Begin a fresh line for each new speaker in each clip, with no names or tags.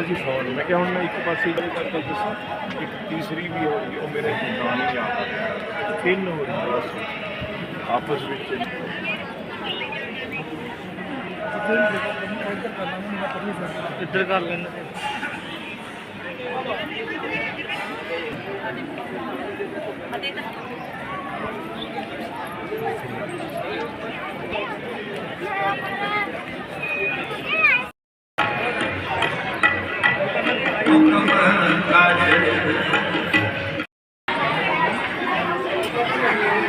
ਮੈਨੂੰ ਆਇਆ ਸੀ ਫੋਨ ਮੈਂ ਕਿਹਾ ਹੁਣ ਮੈਂ ਇੱਕ ਪਾਸੇ ਗੱਲ ਕਰਕੇ ਦੱਸਾਂ ਇੱਕ ਤੀਸਰੀ ਵੀ ਹੋ ਗਈ ਉਹ ਮੇਰੇ ਨਾਲ ਨਹੀਂ ਆ ਰਿਹਾ ਤਿੰਨ ਹੋ ਰਹੀ ਬਸ ਆਪਸ ਵਿੱਚ
ਇੱਧਰ ਕਰ ਲੈਣੇ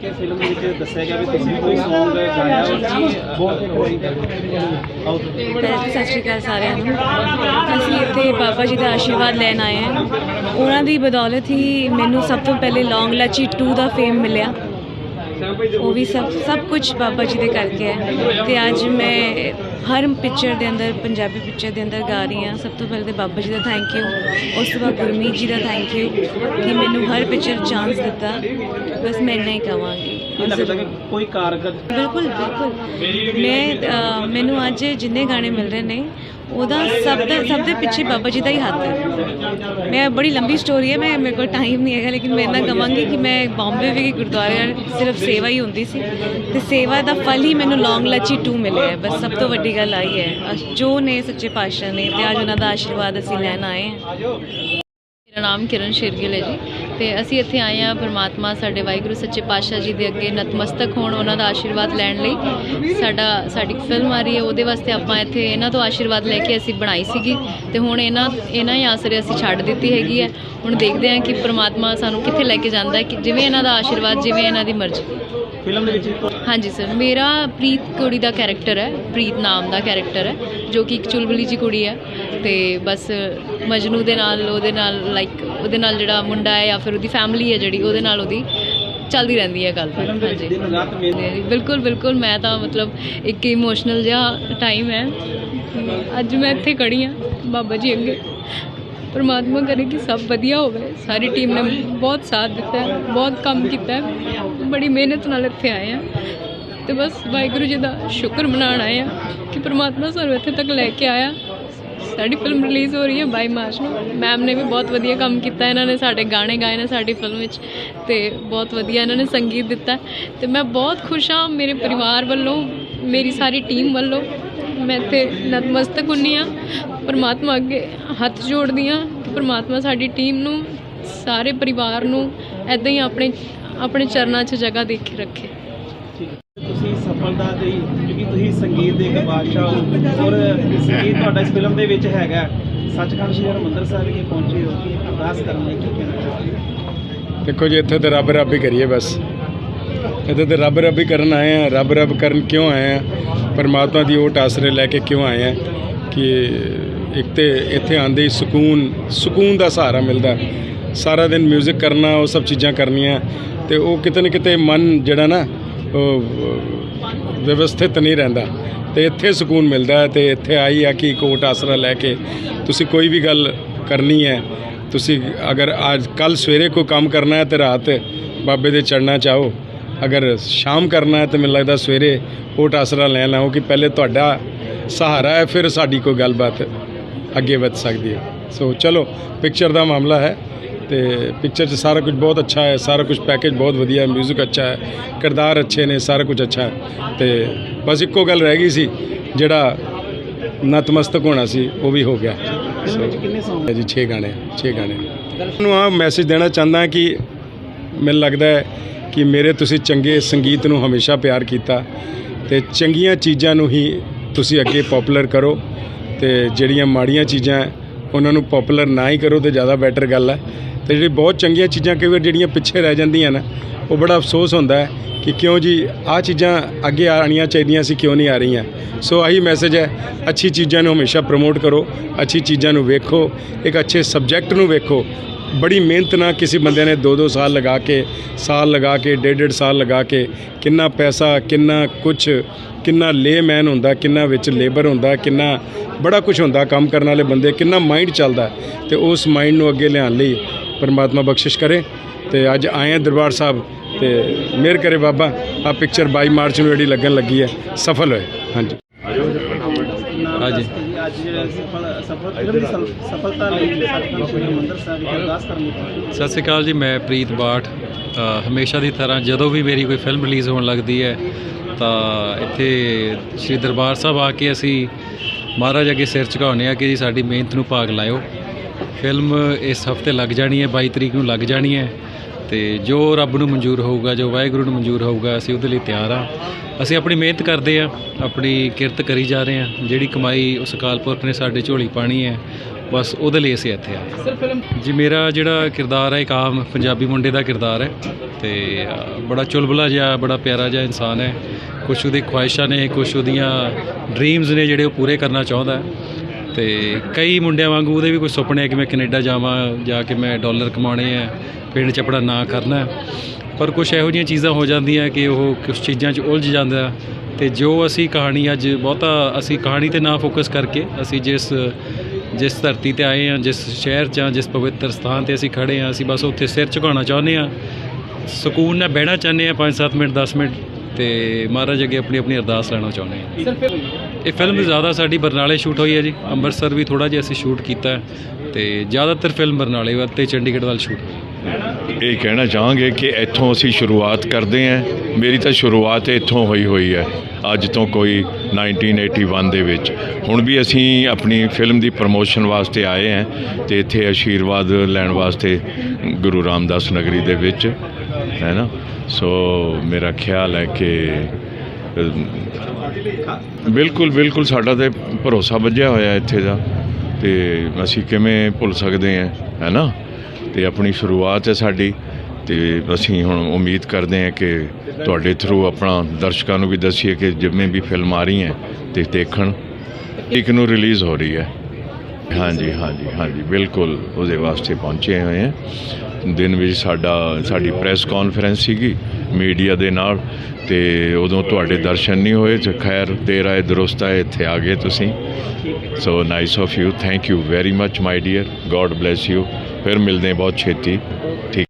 ਕਿ ਫਿਲਮ ਦੇ ਵਿੱਚ ਦੱਸਿਆ ਗਿਆ ਵੀ ਤੁਸੀਂ ਵੀ ਕੋਈ Song ਗਾਇਆ ਔਰ ਕੀ ਬਹੁਤ ਆਓ
ਸਤਿ ਸ਼੍ਰੀ ਅਕਾਲ ਸਾਰਿਆਂ ਨੂੰ। ਅਸੀਂ ਇੱਥੇ ਬਾਬਾ ਜੀ ਦਾ ਆਸ਼ੀਰਵਾਦ ਲੈਣ ਆਏ ਹਾਂ। ਉਹਨਾਂ ਦੀ ਬਦੌਲਤ ਹੀ ਮੈਨੂੰ ਸਭ ਤੋਂ ਪਹਿਲੇ ਲੌਂਗ ਲਾਚੀ 2 ਦਾ ਫੇਮ ਮਿਲਿਆ। ਉਹ ਵੀ ਸਭ ਸਭ ਕੁਝ ਬਾਬਾ ਜੀ ਦੇ ਕਰਕੇ ਹੈ। ਤੇ ਅੱਜ ਮੈਂ ਹਰ ਪਿਕਚਰ ਦੇ ਅੰਦਰ ਪੰਜਾਬੀ ਪਿਕਚਰ ਦੇ ਅੰਦਰ ਗਾ ਰਹੀ ਹਾਂ। ਸਭ ਤੋਂ ਪਹਿਲੇ ਤੇ ਬਾਬਾ ਜੀ ਦਾ ਥੈਂਕ ਯੂ ਉਸ ਤੋਂ ਬਾਅਦ ਗੁਰਮੀਤ ਜੀ ਦਾ ਥੈਂਕ ਯੂ ਕਿ ਮੈਨੂੰ ਹਰ ਪਿਕਚਰ ਚਾਂਸ ਦਿੱਤਾ। ਬਸ ਮੈਂ ਇੰਨਾ ਹੀ ਕਹਾਂਗੀ।
ਕੀ ਲੱਗਦਾ ਕਿ ਕੋਈ ਕਾਰਗਰ
ਬਿਲਕੁਲ ਬਿਲਕੁਲ। ਮੈਂ ਮੈਨੂੰ ਅੱਜ ਜਿੰਨੇ ਗਾਣੇ ਮਿਲ ਰਹੇ ਨੇ, ਉਹਦਾ ਸਭ ਦਾ, ਸਭ ਦੇ ਪਿੱਛੇ ਬਾਬਾ ਜੀ ਦਾ ਹੀ ਹੱਥ ਹੈ। ਮੈਂ ਬੜੀ ਲੰਬੀ ਸਟੋਰੀ ਹੈ, ਮੈਂ, ਮੇਰੇ ਕੋਲ ਟਾਈਮ ਨਹੀਂ ਹੈਗਾ, ਲੇਕਿਨ ਮੈਂ ਇੰਨਾ ਕਹਾਂਗੀ ਕਿ ਮੈਂ ਬੰਬੇ ਵੀ ਗੁਰਦੁਆਰੇ ਸਿਰਫ ਸੇਵਾ ਹੀ ਹੁੰਦੀ ਸੀ। ਤੇ ਸੇਵਾ ਦਾ ਫਲ ਹੀ ਮੈਨੂੰ ਲੌਂਗ ਲੱਚੀ 2 ਮਿਲਿਆ ਹੈ, ਬਸ ਸਭ ਤੋਂ ਵੱਡੀ ਗੱਲ ਆਈ ਹੈ। ਜੋ ਨੇ ਸੱਚੇ ਪਾਤਸ਼ਾਹ ਨੇ, ਤੇ ਅੱਜ ਉਹਨਾਂ ਦਾ ਆਸ਼ੀਰਵਾਦ ਅਸੀਂ ਲੈਣ ਆਏ ਹਾਂ।
ਮੇਰਾ ਨਾਮ ਕਿਰਨ ਸ਼ੇਰਗਿਲ ਹੈ ਜੀ। ਤੇ ਅਸੀਂ ਇੱਥੇ ਆਏ ਹਾਂ ਪਰਮਾਤਮਾ ਸਾਡੇ ਵਾਹਿਗੁਰੂ ਸੱਚੇ ਪਾਤਸ਼ਾਹ ਜੀ ਦੇ ਅੱਗੇ ਨਤਮਸਤਕ ਹੋਣ ਉਹਨਾਂ ਦਾ ਆਸ਼ੀਰਵਾਦ ਲੈਣ ਲਈ। ਸਾਡਾ ਸਾਡੀ ਫਿਲਮ ਆ ਰਹੀ ਹੈ ਉਹਦੇ ਵਾਸਤੇ ਆਪਾਂ ਇੱਥੇ ਇਹਨਾਂ ਤੋਂ ਆਸ਼ੀਰਵਾਦ ਲੈ ਕੇ ਅਸੀਂ ਬਣਾਈ ਸੀਗੀ। ਤੇ ਹੁਣ ਇਹਨਾਂ ਇਹਨਾਂ ਹੀ ਆਸਰੇ ਅਸੀਂ ਛੱਡ ਦਿੱਤੀ ਹੈਗੀ ਹੈ। ਹੁਣ ਦੇਖਦੇ ਹਾਂ ਕਿ ਪਰਮਾਤਮਾ ਸਾਨੂੰ ਕਿੱਥੇ ਲੈ ਕੇ ਜਾਂਦਾ ਹੈ ਕਿ ਜਿਵੇਂ ਇਹਨਾਂ ਦਾ ਆਸ਼ੀਰਵਾਦ ਜਿਵੇਂ ਇਹਨਾਂ ਦੀ ਮਰਜ਼ੀ।
ਫਿਲਮ ਦੇ ਵਿੱਚ
ਹਾਂਜੀ ਸਰ ਮੇਰਾ ਪ੍ਰੀਤ ਕੁੜੀ ਦਾ ਕੈਰੈਕਟਰ ਹੈ ਪ੍ਰੀਤ ਨਾਮ ਦਾ ਕੈਰੈਕਟਰ ਹੈ। ਜੋ ਕਿ ਇੱਕ ਚੁਲਬੁਲੀ ਜੀ ਕੁੜੀ ਹੈ ਤੇ ਬਸ ਮਜਨੂ ਦੇ ਨਾਲ ਉਹਦੇ ਨਾਲ ਲਾਈਕ ਉਹਦੇ ਨਾਲ ਜਿਹੜਾ ਮੁੰਡਾ ਹੈ ਜਾਂ ਫਿਰ ਉਹਦੀ ਫੈਮਿਲੀ ਹੈ ਜਿਹੜੀ ਉਹਦੇ ਨਾਲ ਉਹਦੀ ਚੱਲਦੀ ਰਹਿੰਦੀ ਹੈ ਗੱਲ। ਹਾਂਜੀ। ਬਿਲਕੁਲ ਬਿਲਕੁਲ ਮੈਂ ਤਾਂ ਮਤਲਬ ਇੱਕ ਇਮੋਸ਼ਨਲ ਜਿਹਾ ਟਾਈਮ ਹੈ। ਅੱਜ ਮੈਂ ਇੱਥੇ ਖੜੀ ਹਾਂ ਬਾਬਾ ਜੀ ਅੱਗੇ। ਪਰਮਾਤਮਾ ਕਰੇ ਕਿ ਸਭ ਵਧੀਆ ਹੋਵੇ। ਸਾਰੀ ਟੀਮ ਨੇ ਬਹੁਤ ਸਾਥ ਦਿੱਤਾ ਬਹੁਤ ਕੰਮ ਕੀਤਾ ਬੜੀ ਮਿਹਨਤ ਨਾਲ ਇੱਥੇ ਆਏ ਆ ਤੇ ਬਸ ਵਾਹਿਗੁਰੂ ਜੀ ਦਾ ਸ਼ੁਕਰ ਮਨਾਉਣ ਆਏ ਆ ਕਿ ਪਰਮਾਤਮਾ ਸਾਨੂੰ ਇੱਥੇ ਤੱਕ ਲੈ ਕੇ ਆਇਆ। ਸਾਡੀ ਫਿਲਮ ਰਿਲੀਜ਼ ਹੋ ਰਹੀ ਹੈ 22 ਮਾਰਚ ਨੂੰ। ਮੈਮ ਨੇ ਵੀ ਬਹੁਤ ਵਧੀਆ ਕੰਮ ਕੀਤਾ ਇਹਨਾਂ ਨੇ, ਸਾਡੇ ਗਾਣੇ ਗਾਏ ਨੇ ਸਾਡੀ ਫਿਲਮ ਵਿੱਚ ਤੇ ਬਹੁਤ ਵਧੀਆ ਇਹਨਾਂ ਨੇ ਸੰਗੀਤ ਦਿੱਤਾ। ਤੇ ਮੈਂ ਬਹੁਤ ਖੁਸ਼ ਹਾਂ ਮੇਰੇ ਪਰਿਵਾਰ ਵੱਲੋਂ, ਮੇਰੀ ਸਾਰੀ ਟੀਮ ਵੱਲੋਂ। ਮੈਂ ਇੱਥੇ ਨਤਮਸਤਕ ਹੁੰਨੀ ਆ ਪਰਮਾਤਮਾ ਅੱਗੇ ਹੱਥ ਜੋੜਦੀ ਹਾਂ ਕਿ ਪਰਮਾਤਮਾ ਸਾਡੀ ਟੀਮ ਨੂੰ, ਸਾਰੇ ਪਰਿਵਾਰ ਨੂੰ ਐਦਾਂ ਹੀ ਆਪਣੇ ਆਪਣੇ ਚਰਨਾਂ 'ਚ ਜਗ੍ਹਾ ਦੇ ਕੇ ਰੱਖੇ।
ਤੁਸੀਂ ਸਫਲਤਾ ਦੀ ਕਿਉਂਕਿ ਤੁਸੀਂ ਸੰਗੀਤ ਦੇ ਇੱਕ ਬਾਦਸ਼ਾਹ ਹੋ। ਔਰ ਸੰਗੀਤ ਤੁਹਾਡਾ ਇਸ ਫਿਲਮ ਦੇ ਵਿੱਚ ਹੈਗਾ। ਸੱਚਖੰਡ ਸ੍ਰੀ ਹਰਿਮੰਦਰ ਸਾਹਿਬ ਵਿਖੇ ਪਹੁੰਚੇ ਹੋ। ਕਿ ਅਰਦਾਸ ਕਰਨ ਲਈ ਕੀ ਕਹਿਣਾ ਚਾਹੁੰਦੇ
ਦੇਖੋ ਜੀ, ਇੱਥੇ ਤੇ ਰੱਬ ਰੱਬ ਹੀ ਕਰੀਏ ਬਸ। ਇੱਥੇ ਤੇ ਰੱਬ ਰੱਬ ਹੀ ਕਰਨ ਆਏ ਆ। ਰੱਬ ਰੱਬ ਕਰਨ ਕਿਉਂ ਆਏ ਆ? ਪਰਮਾਤਮਾ ਦੀ ਓਟ ਆਸਰੇ ਲੈ ਕੇ ਕਿਉਂ ਆਏ ਆ? ਕਿ ਇੱਕ ਤੇ ਇੱਥੇ ਆਂਦੇ ਹੀ ਸਕੂਨ ਸਕੂਨ ਦਾ ਸਹਾਰਾ ਮਿਲਦਾ। ਸਾਰਾ ਦਿਨ 뮤직 ਕਰਨਾ, ਉਹ ਸਭ ਚੀਜ਼ਾਂ ਕਰਨੀਆਂ। ਤੇ ਉਹ ਕਿਤੇ ਨਾ ਕਿਤੇ ਮਨ ਜਿਹੜਾ ਨਾ ਵਿਵਸਥਿਤ ਨਹੀਂ ਰਹਿੰਦਾ। ਤੇ ਇੱਥੇ ਸਕੂਨ ਮਿਲਦਾ ਹੈ ਤੇ ਇੱਥੇ ਆਈ ਆ ਕਿ ਕੋਟ ਆਸਰਾ ਲੈ ਕੇ ਤੁਸੀਂ ਕੋਈ ਵੀ ਗੱਲ ਕਰਨੀ ਹੈ, ਤੁਸੀਂ ਅਗਰ ਅੱਜ ਕੱਲ ਸਵੇਰੇ ਕੋਈ ਕੰਮ ਕਰਨਾ ਹੈ ਤੇ ਰਾਤ ਬਾਬੇ ਦੇ ਚੜਨਾ ਚਾਹੋ, ਅਗਰ ਸ਼ਾਮ ਕਰਨਾ ਹੈ ਤੇ ਮੈਨੂੰ ਲੱਗਦਾ ਸਵੇਰੇ ਕੋਟ ਆਸਰਾ ਲੈ ਲਾਓ ਕਿ ਪਹਿਲੇ ਤੁਹਾਡਾ ਸਹਾਰਾ ਹੈ, ਫਿਰ ਸਾਡੀ ਕੋਈ ਗੱਲਬਾਤ ਅੱਗੇ ਵਧ ਸਕਦੀ ਹੈ। ਸੋ ਚਲੋ ਪਿਕਚਰ ਦਾ ਮਾਮਲਾ ਹੈ। ਤੇ ਪਿਕਚਰ 'ਚ ਸਾਰਾ ਕੁਝ ਬਹੁਤ ਅੱਛਾ ਹੈ ਸਾਰਾ ਕੁਝ ਪੈਕੇਜ ਬਹੁਤ ਵਧੀਆ ਹੈ 뮤직 ਅੱਛਾ ਹੈ ਕਿਰਦਾਰ ਅੱਛੇ ਨੇ ਸਾਰਾ ਕੁਝ ਅੱਛਾ ਹੈ। ਤੇ ਬਸ ਇੱਕੋ ਗੱਲ ਰਹਿ ਗਈ ਸੀ ਜਿਹੜਾ ਨਤਮਸਤਕ ਹੋਣਾ ਸੀ ਉਹ ਵੀ ਹੋ ਗਿਆ।
ਕਿੰਨੇ
ਹੈ ਜੀ 6 ਗਾਣੇ 6 ਗਾਣੇ। ਨੂੰ ਆ ਮੈਸੇਜ ਦੇਣਾ ਚਾਹੁੰਦਾ ਕਿ ਮੈਨੂੰ ਲੱਗਦਾ ਹੈ ਕਿ ਮੇਰੇ ਤੁਸੀਂ ਚੰਗੇ ਸੰਗੀਤ ਨੂੰ ਹਮੇਸ਼ਾ ਪਿਆਰ ਕੀਤਾ ਤੇ ਚੰਗੀਆਂ ਚੀਜ਼ਾਂ ਨੂੰ ਹੀ ਤੁਸੀਂ ਅੱਗੇ ਪਪੂਲਰ ਕਰੋ ਤੇ ਜਿਹੜੀਆਂ ਮਾੜੀਆਂ ਚੀਜ਼ਾਂ ਉਹਨਾਂ ਨੂੰ ਪਪੂਲਰ ਨਾ ਹੀ ਕਰੋ ਤੇ ਜ਼ਿਆਦਾ ਬੈਟਰ ਗੱਲ ਹੈ। ਤੇ ਜਿਹੜੀ ਬਹੁਤ ਚੰਗੀਆਂ ਚੀਜ਼ਾਂ ਕਈ ਵਾਰ ਜਿਹੜੀਆਂ ਪਿੱਛੇ ਰਹਿ ਜਾਂਦੀਆਂ ਨਾ, ਉਹ ਬੜਾ ਅਫਸੋਸ ਹੁੰਦਾ ਹੈ ਕਿ ਕਿਉਂ ਜੀ, ਆਹ ਚੀਜ਼ਾਂ ਅੱਗੇ ਆਉਣੀਆਂ ਚਾਹੀਦੀਆਂ ਸੀ, ਕਿਉਂ ਨਹੀਂ ਆ ਰਹੀਆਂ। ਸੋ ਆਹੀ ਮੈਸੇਜ ਹੈ, ਅੱਛੀ ਚੀਜ਼ਾਂ ਨੂੰ ਹਮੇਸ਼ਾ ਪ੍ਰਮੋਟ ਕਰੋ, ਅੱਛੀ ਚੀਜ਼ਾਂ ਨੂੰ ਵੇਖੋ, ਇੱਕ ਅੱਛੇ ਸਬਜੈਕਟ ਨੂੰ ਵੇਖੋ। ਬੜੀ ਮਿਹਨਤ ਨਾਲ ਕਿਸੇ ਬੰਦੇ ਨੇ 2-2 ਸਾਲ ਲਗਾ ਕੇ, ਸਾਲ ਲਗਾ ਕੇ ਡੇਢ ਡੇਢ ਸਾਲ ਲਗਾ ਕੇ, ਕਿੰਨਾ ਪੈਸਾ, ਕਿੰਨਾ ਕੁਝ ਕਿੰਨਾ ਲੇਮੈਨ ਹੁੰਦਾ, ਕਿੰਨਾ ਵਿੱਚ ਲੇਬਰ ਹੁੰਦਾ, ਕਿੰਨਾ ਬੜਾ ਕੁਝ ਹੁੰਦਾ ਕੰਮ ਕਰਨ ਵਾਲੇ ਬੰਦੇ, ਕਿੰਨਾ ਮਾਈਂਡ ਚੱਲਦਾ ਤੇ ਉਸ ਮਾਈਂਡ ਨੂੰ ਅੱਗੇ ਲਿਆਉਣ ਲਈ ਪਰਮਾਤਮਾ ਬਖਸ਼ਿਸ਼ ਕਰੇ। ਤੇ ਅੱਜ ਆਏ ਆ ਦਰਬਾਰ ਸਾਹਿਬ ਤੇ ਮਿਹਰ ਕਰੇ ਬਾਬਾ ਆ ਪਿਕਚਰ 22 ਮਾਰਚ ਨੂੰ ਜਿਹੜੀ ਲੱਗਣ ਲੱਗੀ ਹੈ, ਸਫਲ ਹੋਏ। ਹਾਂਜੀ।
ਹਾਂਜੀ। ਅੱਜ ਜਿਹੜਾ ਸਫਲਤਾ ਲਈ
ਸਤਿ ਸ਼੍ਰੀ ਅਕਾਲ ਜੀ, ਮੈਂ ਪ੍ਰੀਤ ਬਾਠ। ਹਮੇਸ਼ਾ ਦੀ ਤਰ੍ਹਾਂ ਜਦੋਂ ਵੀ ਮੇਰੀ ਕੋਈ ਫਿਲਮ ਰਿਲੀਜ਼ ਹੋਣ ਲੱਗਦੀ ਹੈ ਤਾਂ ਇੱਥੇ ਸ੍ਰੀ ਦਰਬਾਰ ਸਾਹਿਬ ਆ ਕੇ ਅਸੀਂ ਮਹਾਰਾਜ ਅੱਗੇ ਸਿਰ ਝੁਕਾਉਂਦੇ ਆ ਕਿ ਜੀ ਸਾਡੀ ਮਿਹਨਤ ਨੂੰ ਭਾਗ ਲਾਇਓ। ਫਿਲਮ ਇਸ ਹਫ਼ਤੇ ਲੱਗ ਜਾਣੀ ਹੈ 22 ਤਰੀਕ ਨੂੰ ਲੱਗ ਜਾਣੀ ਹੈ ਤੇ ਜੋ ਰੱਬ ਨੂੰ ਮਨਜ਼ੂਰ ਹੋਊਗਾ, ਜੋ ਵਾਹਿਗੁਰੂ ਨੂੰ ਮਨਜ਼ੂਰ ਹੋਊਗਾ, ਅਸੀਂ ਉਹਦੇ ਲਈ ਤਿਆਰ ਆ ਅਸੀਂ ਆਪਣੀ ਮਿਹਨਤ ਕਰਦੇ ਆ ਆਪਣੀ ਕਿਰਤ ਕਰੀ ਜਾ ਰਹੇ ਆ ਜਿਹੜੀ ਕਮਾਈ ਉਸ ਅਕਾਲ ਪੁਰਖ ਨੇ ਸਾਡੇ ਝੋਲੀ ਪਾਣੀ ਹੈ ਬਸ ਉਹਦੇ ਲਈ ਅਸੀਂ ਇੱਥੇ ਆਏ
ਸਰ ਫਿਲਮ
ਜੀ, ਮੇਰਾ ਜਿਹੜਾ ਕਿਰਦਾਰ ਹੈ, ਇੱਕ ਆਮ ਪੰਜਾਬੀ ਮੁੰਡੇ ਦਾ ਕਿਰਦਾਰ ਹੈ ਤੇ ਬੜਾ ਚੁਲਬਲਾ ਜਿਹਾ, ਬੜਾ ਪਿਆਰਾ ਜਿਹਾ ਇਨਸਾਨ ਹੈ। ਕੁਛ ਉਹਦੀ ਖੁਆਇਸ਼ਾਂ ਨੇ, ਕੁਛ ਉਹਦੀਆਂ ਡ੍ਰੀਮਸ ਨੇ ਜਿਹੜੇ ਉਹ ਪੂਰੇ ਕਰਨਾ ਚਾਹੁੰਦਾ ਹੈ। ਤੇ ਕਈ ਮੁੰਡਿਆਂ ਵਾਂਗੂ ਉਹਦੇ ਵੀ ਕੋਈ ਸੁਪਨੇ ਆ ਕਿ ਮੈਂ ਕੈਨੇਡਾ ਜਾਵਾਂ, ਜਾ ਕੇ ਮੈਂ ਡਾਲਰ ਕਮਾਉਣੇ ਆ, ਪਿੰਡ 'ਚ ਆਪਣਾ ਨਾਂ ਕਰਨਾ ਪਰ ਕੁਝ ਇਹੋ ਜਿਹੀਆਂ ਚੀਜ਼ਾਂ ਹੋ ਜਾਂਦੀਆਂ ਕਿ ਉਹ ਕੁਝ ਚੀਜ਼ਾਂ 'ਚ ਉਲਝ ਜਾਂਦਾ ਤੇ ਜੋ ਅਸੀਂ ਕਹਾਣੀ ਅੱਜ ਬਹੁਤਾ, ਅਸੀਂ ਕਹਾਣੀ ਤੇ ਨਾ ਫੋਕਸ ਕਰਕੇ ਅਸੀਂ ਜਿਸ ਜਿਸ ਧਰਤੀ ਤੇ ਆਏ ਹਾਂ ਜਿਸ ਸ਼ਹਿਰ 'ਚ ਹਾਂ ਜਿਸ ਪਵਿੱਤਰ ਸਥਾਨ ਤੇ ਅਸੀਂ ਖੜੇ ਹਾਂ ਅਸੀਂ ਬਸ ਉੱਥੇ ਸਿਰ ਝੁਕਾਉਣਾ ਚਾਹੁੰਦੇ ਹਾਂ। ਸਕੂਨ ਨਾਲ ਬਹਿਣਾ ਚਾਹੁੰਦੇ ਹਾਂ 5-7 ਮਿੰਟ 10 ਮਿੰਟ ਤੇ ਮਹਾਰਾਜ ਅੱਗੇ ਆਪਣੀ ਆਪਣੀ ਅਰਦਾਸ ਲੈਣਾ ਚਾਹੁੰਦੇ
ਫਿਲਮ
ਇਹ ਫਿਲਮ ਜ਼ਿਆਦਾ ਸਾਡੀ ਬਰਨਾਲੇ ਸ਼ੂਟ ਹੋਈ ਹੈ ਜੀ। ਅੰਮ੍ਰਿਤਸਰ ਵੀ ਥੋੜਾ ਜਿਹਾ ਅਸੀਂ ਸ਼ੂਟ ਕੀਤਾ ਤੇ ਜ਼ਿਆਦਾਤਰ ਫਿਲਮ ਬਰਨਾਲੇ ਵੱਲ ਤੇ ਚੰਡੀਗੜ੍ਹ ਵੱਲ ਸ਼ੂਟ ਹੋਈ
ਇਹ ਕਹਿਣਾ ਚਾਹਾਂਗੇ ਕਿ ਇੱਥੋਂ ਅਸੀਂ ਸ਼ੁਰੂਆਤ ਕਰਦੇ ਹਾਂ। ਮੇਰੀ ਤਾਂ ਸ਼ੁਰੂਆਤ ਇੱਥੋਂ ਹੋਈ ਹੋਈ ਹੈ, ਅੱਜ ਤੋਂ ਕੋਈ 1981 ਦੇ ਵਿੱਚ। ਹੁਣ ਵੀ ਅਸੀਂ ਆਪਣੀ ਫਿਲਮ ਦੀ ਪ੍ਰਮੋਸ਼ਨ ਵਾਸਤੇ ਆਏ ਹਾਂ ਤੇ ਇੱਥੇ ਆਸ਼ੀਰਵਾਦ ਲੈਣ ਵਾਸਤੇ ਗੁਰੂ ਰਾਮਦਾਸ ਨਗਰੀ ਦੇ ਵਿੱਚ, ਹੈ ਨਾ? ਸੋ ਮੇਰਾ ਖਿਆਲ ਹੈ ਕਿ ਬਿਲਕੁਲ ਬਿਲਕੁਲ ਸਾਡਾ ਤੇ ਭਰੋਸਾ ਵੱਜਿਆ ਹੋਇਆ ਇੱਥੇ ਦਾ ਤੇ ਅਸੀਂ ਕਿਵੇਂ ਭੁੱਲ ਸਕਦੇ ਹਾਂ, ਹੈ ਨਾ? ਤੇ ਆਪਣੀ ਸ਼ੁਰੂਆਤ ਹੈ ਸਾਡੀ ਤੇ ਅਸੀਂ ਹੁਣ ਉਮੀਦ ਕਰਦੇ ਹਾਂ ਕਿ ਤੁਹਾਡੇ ਥਰੂ ਆਪਣਾ ਦਰਸ਼ਕਾਂ ਨੂੰ ਵੀ ਦੱਸੀਏ ਕਿ ਜਿਵੇਂ ਵੀ ਫਿਲਮ ਆ ਰਹੀ ਹੈ ਤੇ ਦੇਖਣ, ਇੱਕ ਨੂੰ ਰਿਲੀਜ਼ ਹੋ ਰਹੀ ਹੈ। ਹਾਂਜੀ ਹਾਂਜੀ ਹਾਂਜੀ, ਬਿਲਕੁਲ ਉਹਦੇ ਵਾਸਤੇ ਪਹੁੰਚੇ ਹੋਏ ਹਾਂ। ਦਿਨ ਵਿੱਚ ਸਾਡਾ, ਸਾਡੀ ਪ੍ਰੈਸ ਕਾਨਫਰੰਸ ਸੀਗੀ ਮੀਡੀਆ ਦੇ ਨਾਲ ਤੇ ਉਦੋਂ ਤੁਹਾਡੇ ਦਰਸ਼ਨ ਨਹੀਂ ਹੋਏ ਤੇ ਖੈਰ ਦੇਰ ਆਏ ਦਰੁਸਤ ਆਏ ਇੱਥੇ ਆ ਗਏ ਤੁਸੀਂ। So nice of you thank you very much my dear god bless you ਫਿਰ ਮਿਲਦੇ ਬਹੁਤ ਛੇਤੀ। ਠੀਕ।